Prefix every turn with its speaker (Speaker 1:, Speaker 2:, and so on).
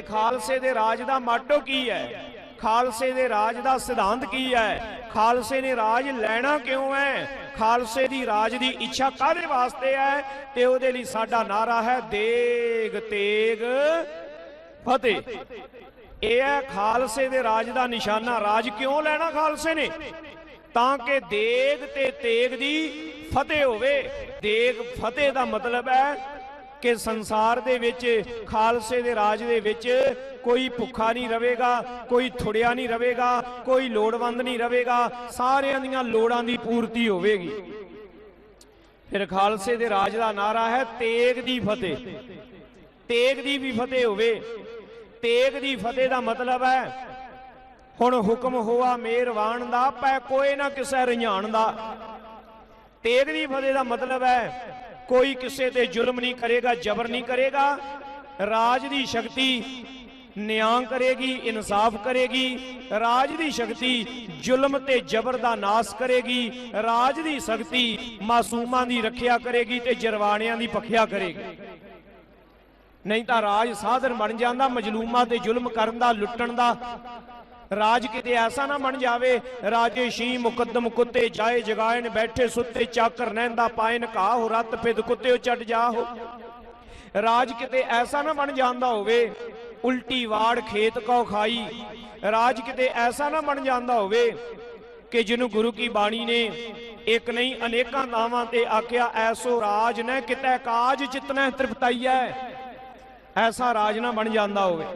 Speaker 1: ਤੇ ਖਾਲਸੇ ਦੇ ਰਾਜ ਦਾ ਮਾਟੋ ਕੀ ਹੈ? ਖਾਲਸੇ ਦੇ ਰਾਜ ਦਾ ਸਿਧਾਂਤ ਕੀ ਹੈ? ਖਾਲਸੇ ਨੇ ਰਾਜ ਲੈਣਾ ਕਿਉਂ ਹੈ? ਖਾਲਸੇ ਦੀ ਰਾਜ ਦੀ ਇੱਛਾ ਕਾਹਦੇ ਵਾਸਤੇ ਹੈ? ਤੇ ਉਹਦੇ ਲਈ ਸਾਡਾ ਨਾਰਾ ਹੈ ਦੇਗ ਤੇਗ ਫਤਿਹ। ਇਹ ਹੈ ਖਾਲਸੇ ਦੇ ਰਾਜ ਦਾ ਨਿਸ਼ਾਨਾ। ਰਾਜ ਕਿਉਂ ਲੈਣਾ ਖਾਲਸੇ ਨੇ? ਤਾਂ ਕਿ ਦੇਗ ਤੇ ਤੇਗ ਦੀ ਫਤਿਹ ਹੋਵੇ। ਦੇਗ ਫਤਿਹ ਦਾ ਮਤਲਬ ਹੈ ਕਿ ਸੰਸਾਰ ਦੇ ਵਿੱਚ, ਖਾਲਸੇ ਦੇ ਰਾਜ ਦੇ ਵਿੱਚ ਕੋਈ ਭੁੱਖਾ ਨਹੀਂ ਰਹੇਗਾ, ਕੋਈ ਥੁੜਿਆ ਨਹੀਂ ਰਹੇਗਾ, ਕੋਈ ਲੋੜਵੰਦ ਨਹੀਂ ਰਹੇਗਾ, ਸਾਰਿਆਂ ਦੀਆਂ ਲੋੜਾਂ ਦੀ ਪੂਰਤੀ ਹੋਵੇਗੀ। ਫਿਰ ਖਾਲਸੇ ਦੇ ਰਾਜ ਦਾ ਨਾਰਾ ਹੈ ਤੇਗ ਦੀ ਫਤਿਹ। ਤੇਗ ਦੀ ਵੀ ਫਤਿਹ ਹੋਵੇ। ਤੇਗ ਦੀ ਫਤਿਹ ਦਾ ਮਤਲਬ ਹੈ, ਹੁਣ ਹੁਕਮ ਹੋਆ ਮਿਹਰਬਾਨ ਦਾ, ਪੈ ਕੋਈ ਨਾ ਕਿਸੇ ਰਝਾਨ ਦਾ। ਤੇਗ ਦੀ ਫਤਿਹ ਦਾ ਮਤਲਬ ਹੈ ਕੋਈ ਕਿਸੇ ਤੇ ਜ਼ੁਲਮ ਨਹੀਂ ਕਰੇਗਾ, ਜ਼ਬਰ ਨਹੀਂ ਕਰੇਗਾ। ਰਾਜ ਦੀ ਸ਼ਕਤੀ ਨਿਆਂ ਕਰੇਗੀ, ਇਨਸਾਫ ਕਰੇਗੀ। ਰਾਜ ਦੀ ਸ਼ਕਤੀ ਜ਼ੁਲਮ ਤੇ ਜ਼ਬਰ ਦਾ ਨਾਸ ਕਰੇਗੀ। ਰਾਜ ਦੀ ਸ਼ਕਤੀ ਮਾਸੂਮਾਂ ਦੀ ਰੱਖਿਆ ਕਰੇਗੀ ਤੇ ਜਰਵਾਣਿਆਂ ਦੀ ਪੱਖਿਆ ਕਰੇਗੀ। ਨਹੀਂ ਤਾਂ ਰਾਜ ਸਾਧਨ ਬਣ ਜਾਂਦਾ, ਮਜਲੂਮਾਂ ਤੇ ਜ਼ੁਲਮ ਕਰਨ ਦਾ, ਲੁੱਟਣ ਦਾ ਰਾਜ ਕਿਤੇ ਐਸਾ ਨਾ ਬਣ ਜਾਵੇ, ਰਾਜੇ ਸ਼ੀ ਮੁਕੱਦਮ ਕੁੱਤੇ ਜਾਏ ਜਗਾਇਨ ਬੈਠੇ ਸੁੱਤੇ ਚਾਕਰ ਨਹਿੰਦਾ ਪਾਇਨ ਘਾਹ ਹੋ ਰੱਤ ਕੁੱਤੇ ਚੱਟ ਜਾਹੋ ਰਾਜ ਕਿਤੇ ਐਸਾ ਨਾ ਬਣ ਜਾਂਦਾ ਹੋਵੇ, ਉਲਟੀ ਵਾੜ ਖੇਤ ਕੋ ਖਾਈ। ਰਾਜ ਕਿਤੇ ਐਸਾ ਨਾ ਬਣ ਜਾਂਦਾ ਹੋਵੇ ਕਿ ਜਿਹਨੂੰ ਗੁਰੂ ਕੀ ਬਾਣੀ ਨੇ ਇੱਕ ਨਹੀਂ ਅਨੇਕਾਂ ਨਾਵਾਂ ਤੇ ਆਖਿਆ, ਐਸੋ ਰਾਜ ਨੇ ਕਿਤੇ ਕਾਜ ਜਿਤਨਾ ਹੈ ਐਸਾ ਰਾਜ ਨਾ ਬਣ ਜਾਂਦਾ ਹੋਵੇ।